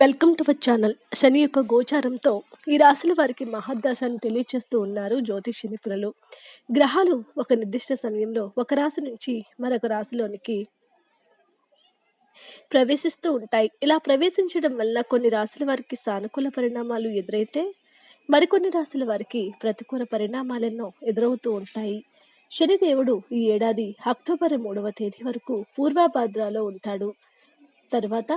Welcome to our channel. శని యొక్క గోచారంతో ఈ రాశుల వారికి మహాద్దాశాన్ని తెలియచేస్తూ ఉన్నారు జ్యోతిష నిపుణులు గ్రహాలు ఒక నిర్దిష్ట సమయంలో ఒక రాశి నుంచి మరొక రాశిలోనికి ప్రవేశిస్తూ ఉంటాయి. ఇలా ప్రవేశించడం వల్ల కొన్ని రాశుల వారికి సానుకూల పరిణామాలు ఎదురైతే మరికొన్ని రాశుల వారికి ప్రతికూల పరిణామాలెన్నో ఎదురవుతూ ఉంటాయి. శనిదేవుడు ఈ ఏడాది అక్టోబర్ మూడవ తేదీ వరకు పూర్వభాద్రాలో ఉంటాడు. తర్వాత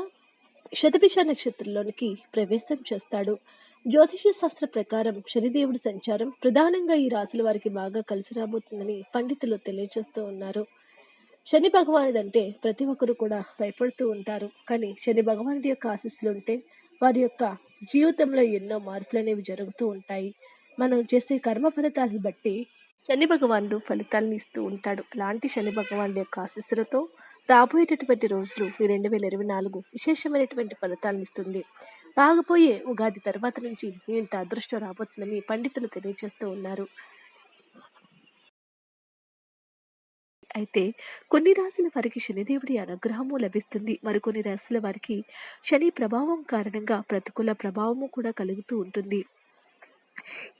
శతభిష నక్షత్రంలోనికి ప్రవేశం చేస్తాడు. జ్యోతిష శాస్త్ర ప్రకారం శనిదేవుడి సంచారం ప్రధానంగా ఈ రాశుల వారికి బాగా కలిసి రాబోతుందని పండితులు తెలియజేస్తూ ఉన్నారు. శని భగవానుడు అంటే ప్రతి ఒక్కరు కూడా భయపడుతూ ఉంటారు. కానీ శని భగవానుడి యొక్క ఆశీస్సులు ఉంటే వారి యొక్క జీవితంలో ఎన్నో మార్పులు అనేవి జరుగుతూ ఉంటాయి. మనం చేసే కర్మ ఫలితాలను బట్టి శని భగవానుడు ఫలితాలను ఇస్తూ ఉంటాడు. అలాంటి శని భగవానుడి యొక్క ఆశీస్సులతో రాబోయేటటువంటి రోజులు ఈ రెండు వేల ఇరవై నాలుగు విశేషమైనటువంటి ఫలితాలను ఇస్తుంది. రాగపోయే ఉగాది తర్వాత నుంచి ఇంత అదృష్టం రాబోతుందని పండితులు తెలియజేస్తూ ఉన్నారు. అయితే కొన్ని రాశుల వారికి శనిదేవుడి అనుగ్రహము లభిస్తుంది. మరికొన్ని రాశుల వారికి శని ప్రభావం కారణంగా ప్రతికూల ప్రభావము కూడా కలుగుతూ ఉంటుంది.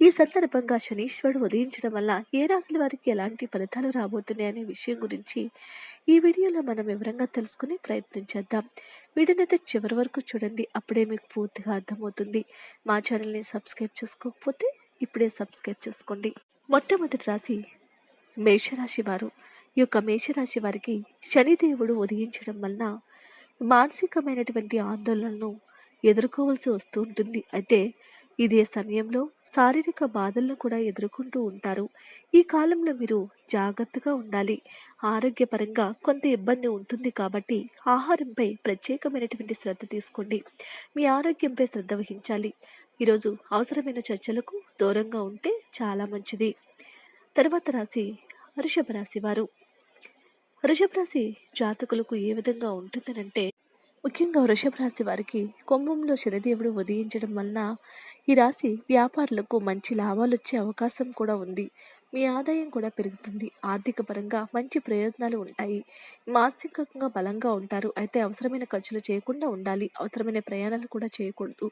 ఈ సందర్భంగా శనీశ్వరుడు ఉదయించడం వల్ల ఏ రాశుల వారికి ఎలాంటి ఫలితాలు రాబోతున్నాయి అనే విషయం గురించి ఈ వీడియోలో మనం వివరంగా తెలుసుకుని ప్రయత్నం చేద్దాం. వీడియోనైతే చివరి వరకు చూడండి. అప్పుడే మీకు పూర్తిగా అర్థమవుతుంది. మా ఛానల్ని సబ్స్క్రైబ్ చేసుకోకపోతే ఇప్పుడే సబ్స్క్రైబ్ చేసుకోండి. మొట్టమొదటి రాశి మేషరాశి వారు. ఈ యొక్క మేషరాశి వారికి శనిదేవుడు ఉదయించడం వలన మానసికమైనటువంటి ఆందోళనను ఎదుర్కోవాల్సి వస్తూ ఉంటుంది. అయితే ఇదే సమయంలో శారీరక బాధలను కూడా ఎదుర్కొంటూ ఉంటారు. ఈ కాలంలో మీరు జాగ్రత్తగా ఉండాలి. ఆరోగ్యపరంగా కొంత ఇబ్బంది ఉంటుంది కాబట్టి ఆహారంపై ప్రత్యేకమైనటువంటి శ్రద్ధ తీసుకోండి. మీ ఆరోగ్యంపై శ్రద్ధ వహించాలి. ఈరోజు అవసరమైన చర్చలకు దూరంగా ఉంటే చాలా మంచిది. తర్వాత రాశి వృషభ రాశి వారు. వృషభ రాశి జాతకులకు ఏ విధంగా ఉంటుందనంటే ముఖ్యంగా వృషభ రాశి వారికి కుంభంలో శనిదేవుడు ఉదయించడం వలన ఈ రాశి వ్యాపారులకు మంచి లాభాలు వచ్చే అవకాశం కూడా ఉంది. మీ ఆదాయం కూడా పెరుగుతుంది. ఆర్థిక పరంగా మంచి ప్రయోజనాలు ఉంటాయి. మానసికంగా బలంగా ఉంటారు. అయితే అవసరమైన ఖర్చులు చేయకుండా ఉండాలి. అవసరమైన ప్రయాణాలు కూడా చేయకూడదు.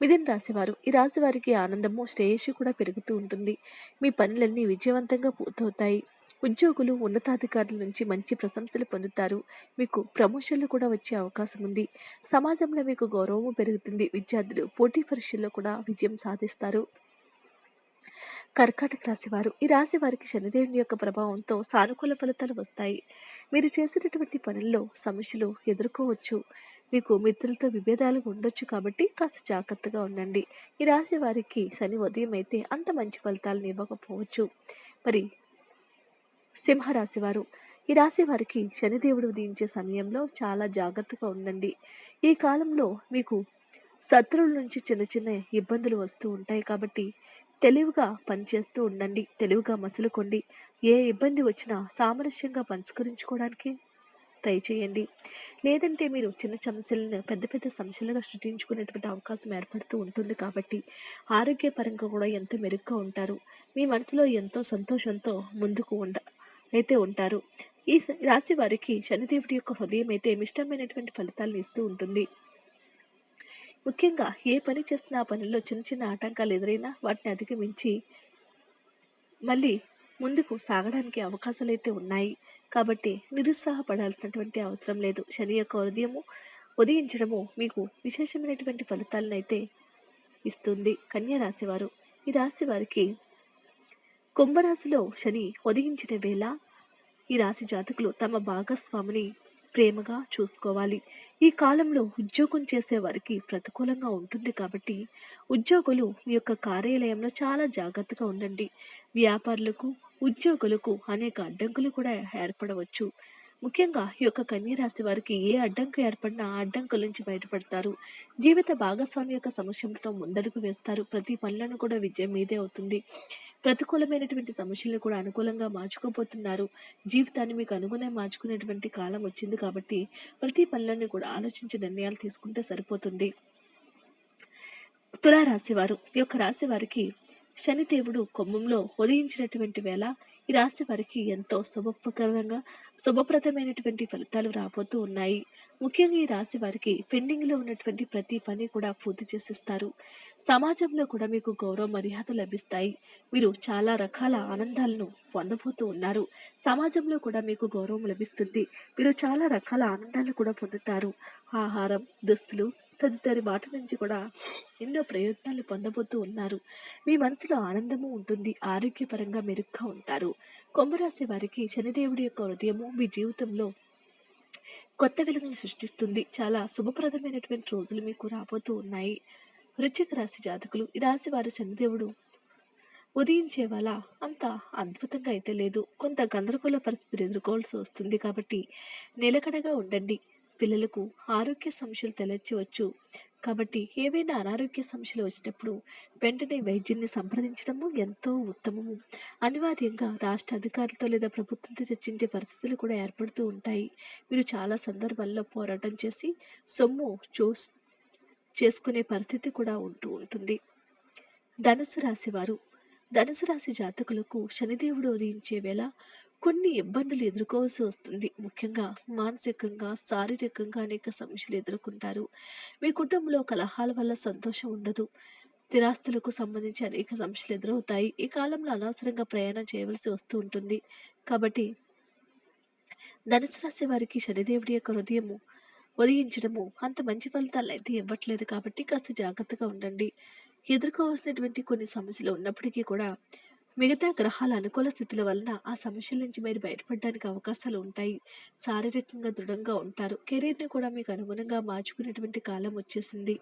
మిథున రాశివారు ఈ రాశి వారికి ఆనందము శ్రేయస్సు కూడా పెరుగుతూ ఉంటుంది. మీ పనులన్నీ విజయవంతంగా పూర్తవుతాయి. ఉద్యోగులు ఉన్నతాధికారుల నుంచి మంచి ప్రశంసలు పొందుతారు. మీకు ప్రమోషన్లు కూడా వచ్చే అవకాశం ఉంది. సమాజంలో మీకు గౌరవము పెరుగుతుంది. విద్యార్థులు పోటీ పరీక్షల్లో కూడా విజయం సాధిస్తారు. కర్కాటక రాశివారు ఈ రాశి వారికి శనిదేవుని యొక్క ప్రభావంతో సానుకూల ఫలితాలు వస్తాయి. మీరు చేసేటటువంటి పనుల్లో సమస్యలు ఎదుర్కోవచ్చు. మీకు మిత్రులతో విభేదాలు ఉండొచ్చు కాబట్టి కాస్త జాగ్రత్తగా ఉండండి. ఈ రాశి వారికి శని ఉదయం అయితే అంత మంచి ఫలితాలను ఇవ్వకపోవచ్చు. మరి సింహ రాశివారు ఈ రాశి వారికి శనిదేవుడు ఉదయించే సమయంలో చాలా జాగ్రత్తగా ఉండండి. ఈ కాలంలో మీకు శత్రువుల నుంచి చిన్న చిన్న ఇబ్బందులు వస్తూ ఉంటాయి కాబట్టి తెలివిగా పనిచేస్తూ ఉండండి. తెలివిగా మసులుకోండి. ఏ ఇబ్బంది వచ్చినా సామరస్యంగా పరిష్కరించుకోవడానికి ట్రై చేయండి లేదంటే మీరు చిన్న సమస్యలను పెద్ద పెద్ద సమస్యలుగా సృష్టించుకునేటువంటి అవకాశం ఏర్పడుతూ ఉంటుంది కాబట్టి ఆరోగ్యపరంగా కూడా ఎంతో మెరుగ్గా ఉంటారు. మీ మనసులో ఎంతో సంతోషంతో ముందుకు ఉండ అయితే ఉంటారు. ఈ రాశి వారికి శనిదేవుడి యొక్క హృదయం అయితే ఇష్టమైనటువంటి ఫలితాలను ఇస్తూ ఉంటుంది. ముఖ్యంగా ఏ పని చేస్తున్నా ఆ పనిలో చిన్న చిన్న ఆటంకాలు ఎదురైనా వాటిని అధిగమించి మళ్ళీ ముందుకు సాగడానికి అవకాశాలు అయితే ఉన్నాయి. కాబట్టి నిరుత్సాహపడాల్సినటువంటి అవసరం లేదు. శని యొక్క హృదయము ఉదయించడము మీకు విశేషమైనటువంటి ఫలితాలను అయితే ఇస్తుంది. కన్యా రాశివారు ఈ రాశి వారికి కుంభరాశిలో శని ఉదయించిన వేళ ఈ రాశి జాతకులు తమ భాగస్వామిని ప్రేమగా చూసుకోవాలి. ఈ కాలంలో ఉద్యోగం చేసే వారికి ప్రతికూలంగా ఉంటుంది కాబట్టి ఉద్యోగులు మీ యొక్క కార్యాలయంలో చాలా జాగ్రత్తగా ఉండండి. వ్యాపారులకు ఉద్యోగులకు అనేక అడ్డంకులు కూడా ఏర్పడవచ్చు. ముఖ్యంగా ఈ యొక్క కన్యరాశి వారికి ఏ అడ్డంకు ఏర్పడినా ఆ అడ్డంకుల నుంచి బయటపడతారు. జీవిత భాగస్వామి యొక్క సమస్యలతో ముందడుగు వేస్తారు. ప్రతి పనులను కూడా విజయం మీదే అవుతుంది. ప్రతికూలమైనటువంటి సమస్యలను కూడా అనుకూలంగా మార్చుకోబోతున్నారు. జీవితాన్ని మీకు అనుగుణంగా మార్చుకునేటువంటి కాలం వచ్చింది కాబట్టి ప్రతి పనులను కూడా ఆలోచించి నిర్ణయాలు తీసుకుంటే సరిపోతుంది. తులారాశి వారు ఈ యొక్క రాశి వారికి శనిదేవుడు కుంభంలో ఉదయించినటువంటి వేళ ఈ రాశి వారికి ఎంతో శుభప్రకరంగా శుభప్రదమైనటువంటి ఫలితాలు రాబోతూ ఉన్నాయి. ముఖ్యంగా ఈ రాశి వారికి పెండింగ్లో ఉన్నటువంటి ప్రతి పని కూడా పూర్తి చేసిస్తారు. సమాజంలో కూడా మీకు గౌరవ మర్యాద లభిస్తాయి. మీరు చాలా రకాల ఆనందాలను పొందబోతూ ఉన్నారు. సమాజంలో కూడా మీకు గౌరవం లభిస్తుంది. మీరు చాలా రకాల ఆనందాలు కూడా పొందుతారు. ఆహారం దుస్తులు తదితరి వాటి నుంచి కూడా ఎన్నో ప్రయోజనాలు పొందబోతూ ఉన్నారు. మీ మనసులో ఆనందము ఉంటుంది. ఆరోగ్యపరంగా మెరుగ్గా ఉంటారు. కుంభరాశి వారికి శనిదేవుడి యొక్క హృదయము మీ జీవితంలో కొత్త వెలుగును సృష్టిస్తుంది. చాలా శుభప్రదమైనటువంటి రోజులు మీకు రాబోతూ ఉన్నాయి. వృశ్చిక రాశి జాతకులు ఈ రాశి వారు శనిదేవుడు ఉదయించే వల్ల అంత అద్భుతంగా అయితే లేదు. కొంత గందరగోళ పరిస్థితులు ఎదుర్కోవాల్సి వస్తుంది కాబట్టి నిలకడగా ఉండండి. పిల్లలకు ఆరోగ్య సమస్యలు తలెచ్చవచ్చు కాబట్టి ఏవైనా అనారోగ్య సమస్యలు వచ్చినప్పుడు వెంటనే వైద్యున్ని సంప్రదించడము ఎంతో ఉత్తమము. అనివార్యంగా రాష్ట్ర అధికారులతో లేదా ప్రభుత్వంతో చర్చించే పరిస్థితులు కూడా ఏర్పడుతూ ఉంటాయి. మీరు చాలా సందర్భాల్లో పోరాటం చేసి సొమ్ము చూస్ చేసుకునే పరిస్థితి కూడా ఉంటూ ఉంటుంది. ధనుసు రాశి వారు. ధనుసు రాశి జాతకులకు శనిదేవుడు ఉదయించే వేళ కొన్ని ఇబ్బందులు ఎదుర్కోవాల్సి వస్తుంది. ముఖ్యంగా మానసికంగా శారీరకంగా అనేక సమస్యలు ఎదుర్కొంటారు. మీ కుటుంబంలో కలహాల వల్ల సంతోషం ఉండదు. స్థిరాస్తులకు సంబంధించి అనేక సమస్యలు ఎదురవుతాయి. ఈ కాలంలో అనవసరంగా ప్రయాణం చేయవలసి వస్తూ ఉంటుంది. కాబట్టి ధనుసు రాశి వారికి శనిదేవుడి యొక్క హృదయము ఉదయించడము అంత మంచి ఫలితాలు అయితే ఇవ్వట్లేదు కాబట్టి కాస్త జాగ్రత్తగా ఉండండి. ఎదుర్కోవాల్సినటువంటి కొన్ని సమస్యలు ఉన్నప్పటికీ కూడా మిగతా గ్రహాల అనుకూల స్థితుల వలన ఆ సమస్యల నుంచి మీరు బయటపడడానికి అవకాశాలు ఉంటాయి. శారీరకంగా దృఢంగా ఉంటారు. కెరీర్ని కూడా మీకు అనుగుణంగా మార్చుకునేటువంటి కాలం వచ్చేసింది.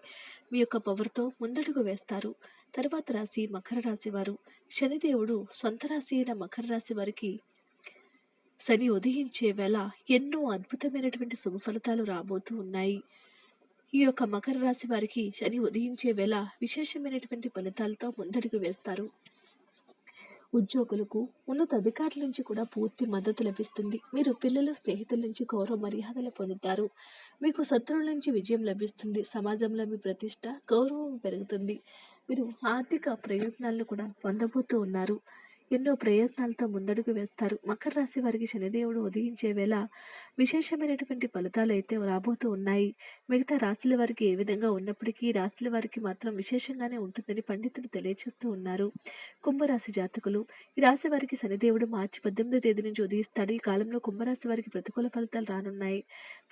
మీ యొక్క పవర్తో ముందడుగు వేస్తారు. తర్వాత రాశి మకర రాశి వారు. శనిదేవుడు సొంత రాశి అయిన మకర రాశి వారికి శని ఉదయించే వేళ ఎన్నో అద్భుతమైనటువంటి శుభ ఫలితాలు రాబోతూ ఉన్నాయి. ఈ యొక్క మకర రాశి వారికి శని ఉదయించే వేళ విశేషమైనటువంటి ఫలితాలతో ముందడుగు వేస్తారు. ఉద్యోగులకు ఉన్నత అధికారుల నుంచి కూడా పూర్తి మద్దతు లభిస్తుంది. మీరు పిల్లలు స్నేహితుల నుంచి గౌరవ మర్యాదలు పొందుతారు. మీకు శత్రువుల నుంచి విజయం లభిస్తుంది. సమాజంలో మీ ప్రతిష్ట గౌరవం పెరుగుతుంది. మీరు ఆర్థిక ప్రయోజనాలను కూడా పొందబోతూ ఉన్నారు. ఎన్నో ప్రయత్నాలతో ముందడుగు వేస్తారు. మకర రాశి వారికి శనిదేవుడు ఉదయించే వేళ విశేషమైనటువంటి ఫలితాలు అయితే రాబోతూ ఉన్నాయి. మిగతా రాశుల వారికి ఏ విధంగా ఉన్నప్పటికీ రాశుల వారికి మాత్రం విశేషంగానే ఉంటుందని పండితులు తెలియజేస్తూ ఉన్నారు. కుంభరాశి జాతకులు ఈ రాశి వారికి శనిదేవుడు మార్చి పద్దెనిమిదో తేదీ నుంచి ఉదయిస్తాడు. ఈ కాలంలో కుంభరాశి వారికి ప్రతికూల ఫలితాలు రానున్నాయి.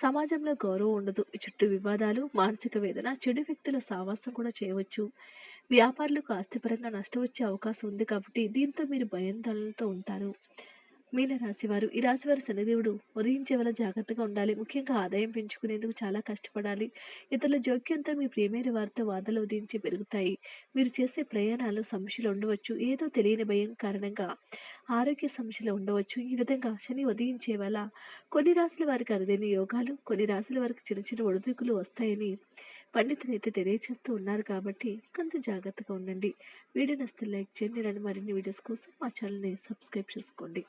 సమాజంలో గౌరవం ఉండదు. చుట్టూ వివాదాలు మానసిక వేదన చెడు వ్యక్తుల సావాసం కూడా చేయవచ్చు. వ్యాపారులకు ఆస్తిపరంగా నష్టం వచ్చే అవకాశం ఉంది కాబట్టి దీంతో మీరు భయాందోళనలతో ఉంటారు. మీన రాశివారు ఈ రాశివారి శనిదేవుడు ఉదయించే వల్ల జాగ్రత్తగా ఉండాలి. ముఖ్యంగా ఆదాయం పెంచుకునేందుకు చాలా కష్టపడాలి. ఇతరుల జోక్యంతో మీ ప్రియమైన వారితో వాదలు ఉదయించి పెరుగుతాయి. మీరు చేసే ప్రయాణాలు సమస్యలు ఉండవచ్చు. ఏదో తెలియని భయం కారణంగా ఆరోగ్య సమస్యలు ఉండవచ్చు. ఈ విధంగా శని ఉదయించే వల్ల కొన్ని రాశుల వారికి అరుదైన యోగాలు కొన్ని రాశుల వారికి చిన్న చిన్న ఒడిదుడుకులు వస్తాయని పండితులు అయితే తెలియజేస్తూ ఉన్నారు కాబట్టి కొంచెం జాగ్రత్తగా ఉండండి. వీడియో నస్తే లైక్ చేయండి. ఇలాంటి మరిన్ని వీడియోస్ కోసం మా ఛానల్ని సబ్స్క్రైబ్ చేసుకోండి.